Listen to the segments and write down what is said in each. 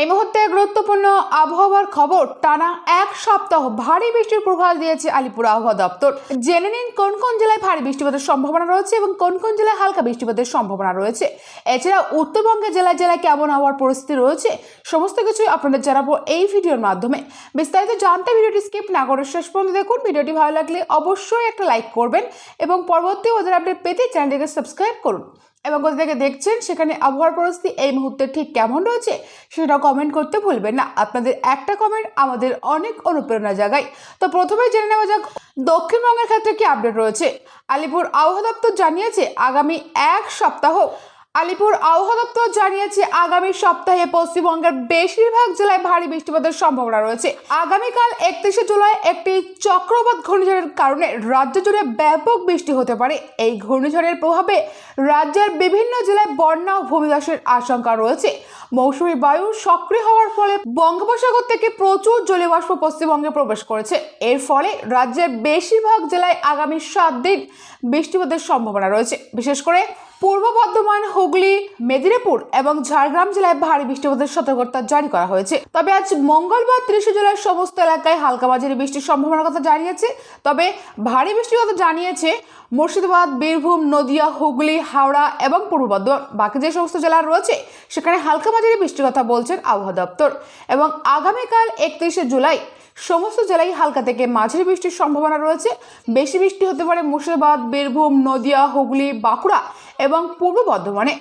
এই মুহূর্তে গুরুত্বপূর্ণ আবহাওয়ার খবর টানা এক সপ্তাহ ভারী বৃষ্টির পূর্বাভাস দিয়েছে আলিপুর আবহাওয়া দপ্তর। জেনে নিন কোন কোন জেলায় ভারী বৃষ্টিপাতের সম্ভাবনা রয়েছে এবং কোন কোন জেলায় হালকা বৃষ্টিপাতের সম্ভাবনা রয়েছে। এছাড়া উত্তরবঙ্গের জেলায় জেলায় কেমন আবহাওয়ার পরিস্থিতি রয়েছে, সমস্ত কিছুই আপনাদের জানাব এই ভিডিওর মাধ্যমে। বিস্তারিত জানতে ভিডিওটি স্কিপ না করে শেষ পর্যন্ত দেখুন। ভিডিওটি ভালো লাগলে অবশ্যই একটা লাইক করবেন এবং পরবর্তী ওদের আপডেট পেতে চ্যানেলটিকে সাবস্ক্রাইব করুন। এবং কোথা থেকে দেখছেন সেখানে আবহাওয়ার পরিস্থিতি এই মুহূর্তে ঠিক কেমন রয়েছে সেটা কমেন্ট করতে ভুলবেন না। আপনাদের একটা কমেন্ট আমাদের অনেক অনুপ্রেরণা জাগায় তো প্রথমেই জেনে নেওয়া যাক, দক্ষিণবঙ্গের ক্ষেত্রে কি আপডেট রয়েছে? আলিপুর আবহাওয়া দপ্তর জানিয়েছে, আগামী এক সপ্তাহ আলিপুর আবহাওয়া দপ্তর জানিয়েছে, আগামী সপ্তাহে পশ্চিমবঙ্গের বেশিরভাগ জেলায় ভারী বৃষ্টিপাতের সম্ভাবনা রয়েছে। আগামীকাল একত্রিশে জুলাই একটি চক্রবাত ঘূর্ণিঝড়ের কারণে রাজ্য জুড়ে ব্যাপক বৃষ্টি হতে পারে। এই ঘূর্ণিঝড়ের প্রভাবে রাজ্যের বিভিন্ন জেলায় বন্যা ও ভূমিধসের আশঙ্কা রয়েছে। মৌসুমি বায়ু সক্রিয় হওয়ার ফলে বঙ্গোপসাগর থেকে প্রচুর জলীয়বাষ্প পশ্চিমবঙ্গে প্রবেশ করেছে। এর ফলে রাজ্যের বেশিরভাগ জেলায় আগামী সাত দিন বৃষ্টিপাতের সম্ভাবনা রয়েছে। বিশেষ করে পূর্ব বর্ধমান, হুগলি, মেদিনীপুর এবং ঝাড়গ্রাম জেলায় ভারী বৃষ্টিপাতের সতর্কতা জারি করা হয়েছে। তবে আজ মঙ্গলবার ত্রিশে জেলার সমস্ত এলাকায় হালকা মাঝারি বৃষ্টির সম্ভাবনার কথা জানিয়েছে। তবে ভারী বৃষ্টির কথা জানিয়েছে মুর্শিদাবাদ, বীরভূম, নদিয়া, হুগলি, হাওড়া এবং পূর্ব বর্ধমান। বাকি যে সমস্ত জেলা রয়েছে, সেখানে হালকা মাঝারি বৃষ্টির কথা বলছেন আবহাওয়া দপ্তর। এবং আগামীকাল একত্রিশে জুলাই সমস্ত জেলায় হালকা থেকে মাঝারি বৃষ্টির সম্ভাবনা রয়েছে। বেশি বৃষ্টি হতে পারে মুর্শিদাবাদ, বীরভূম, নদিয়া, হুগলি, বাঁকুড়া এবং পূর্ব বর্ধমানে।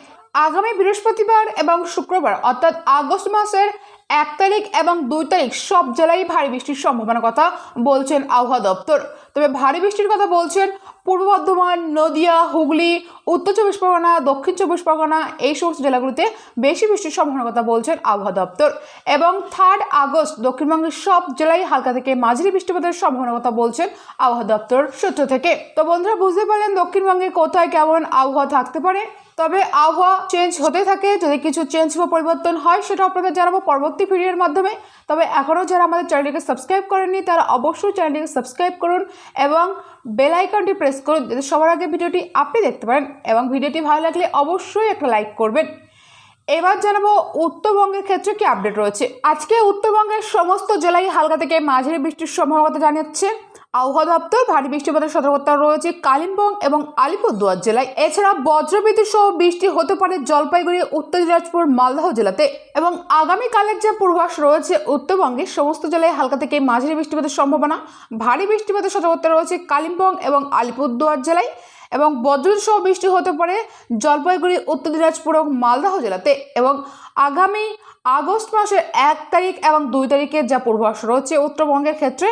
আগামী বৃহস্পতিবার এবং শুক্রবার অর্থাৎ আগস্ট মাসের এক তারিখ এবং দুই তারিখ সব জেলায় ভারী বৃষ্টির সম্ভাবনার কথা বলছেন আবহাওয়া দপ্তর। তবে ভারী বৃষ্টির কথা বলছেন পূর্ব বর্ধমান, নদিয়া, হুগলি, উত্তর চব্বিশ পরগনা, দক্ষিণ চব্বিশ পরগনা এই সমস্ত জেলাগুলিতে বেশি বৃষ্টির সম্ভাবনার কথা বলছেন আবহাওয়া দপ্তর। এবং থার্ড আগস্ট দক্ষিণবঙ্গের সব জেলায় হালকা থেকে মাঝারি বৃষ্টিপাতের সম্ভাবনার কথা বলছেন আবহাওয়া দপ্তর সূত্র থেকে। তো বন্ধুরা, বুঝতে পারলেন দক্ষিণবঙ্গে কোথায় কেমন আবহাওয়া থাকতে পারে? তবে আবহাওয়া চেঞ্জ হতে থাকে, যদি কিছু চেঞ্জ বা পরিবর্তন হয়, সেটা আপনাদের জানাব পরবর্তী ভিডিওর মাধ্যমে। তবে এখনও যারা আমাদের চ্যানেলটিকে সাবস্ক্রাইব করেননি, তারা অবশ্যই চ্যানেলটিকে সাবস্ক্রাইব করুন এবং বেল আইকনটি প্রেস করুন, যাতে সবার আগে ভিডিওটি আপনি দেখতে পারেন এবং ভিডিওটি ভালো লাগলে অবশ্যই একটা লাইক করবেন। এবার জানাব উত্তরবঙ্গের ক্ষেত্রে কি আপডেট রয়েছে? আজকে উত্তরবঙ্গের সমস্ত জেলায় হালকা থেকে মাঝারি বৃষ্টির সম্ভাবনা জানাচ্ছে আবহাওয়া দপ্তর, ভারী বৃষ্টিপাতের সতর্কতা রয়েছে কালিম্পং এবং আলিপুরদুয়ার জেলায়। এছাড়া বজ্রবিদ্যুৎ সহ বৃষ্টি হতে পারে জলপাইগুড়ি, উত্তর দিনাজপুর, মালদহ জেলাতে এবং আগামীকালের যে পূর্বাস রয়েছে, উত্তরবঙ্গের সমস্ত জেলায় হালকা থেকে মাঝারি বৃষ্টিপাতের সম্ভাবনা। ভারী বৃষ্টিপাতের সতর্কতা রয়েছে কালিম্পং এবং আলিপুরদুয়ার জেলায় এবং বজ্রবিদ্যুৎ সহ বৃষ্টি হতে পারে জলপাইগুড়ি, উত্তর দিনাজপুর এবং মালদহ জেলাতে এবং আগামী আগস্ট মাসের এক তারিখ এবং দুই তারিখের যা পূর্বাভাস রয়েছে, উত্তরবঙ্গের ক্ষেত্রে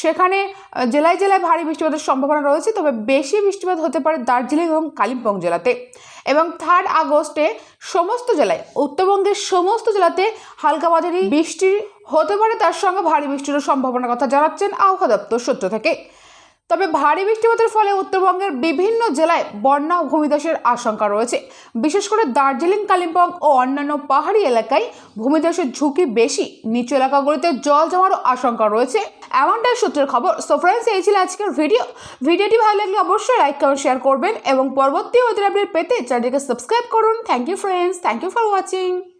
সেখানে জেলায় জেলায় ভারী বৃষ্টিপাতের সম্ভাবনা রয়েছে, তবে বেশি বৃষ্টিপাত হতে পারে দার্জিলিং এবং কালিম্পং জেলাতে। এবং থার্ড আগস্টে সমস্ত জেলায়, উত্তরবঙ্গের সমস্ত জেলাতে হালকা মাঝারি বৃষ্টি হতে পারে, তার সঙ্গে ভারী বৃষ্টিরও সম্ভাবনার কথা জানাচ্ছেন আবহাওয়া দপ্তর সূত্র থেকে। তবে ভারী বৃষ্টিপাতের ফলে উত্তরবঙ্গের বিভিন্ন জেলায় বন্যা ও ভূমিধসের আশঙ্কা রয়েছে। বিশেষ করে দার্জিলিং, কালিম্পং ও অন্যান্য পাহাড়ি এলাকায় ভূমিধসের ঝুঁকি বেশি। নিচু এলাকাগুলিতে জল জমারও আশঙ্কা রয়েছে। এমনটাই সূত্রের খবর। সো ফ্রেন্ডস এই ছিল আজকের ভিডিও ভিডিওটি ভালো লাগলে অবশ্যই লাইক কমেন্ট শেয়ার করবেন এবং পরবর্তী ওদের আপডেট পেতে চ্যানেলটিকে সাবস্ক্রাইব করুন। Thank you friends thank you for watching